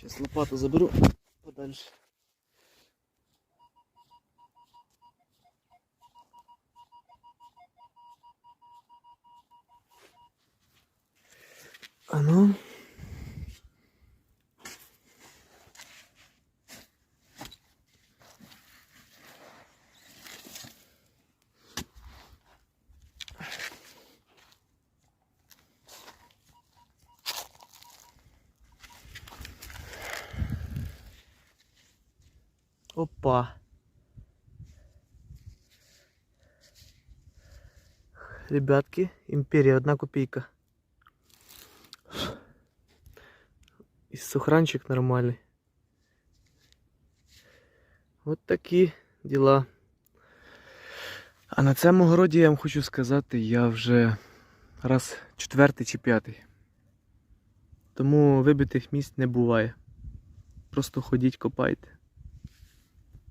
Зараз лопату заберу подальше. А ну. Опа. Ребятки, империя, одна копейка. І сухранчик нормальний. От такі діла. А на цьому городі я вам хочу сказати, я вже раз четвертий чи п'ятий. Тому вибитих місць не буває. Просто ходіть, копайте.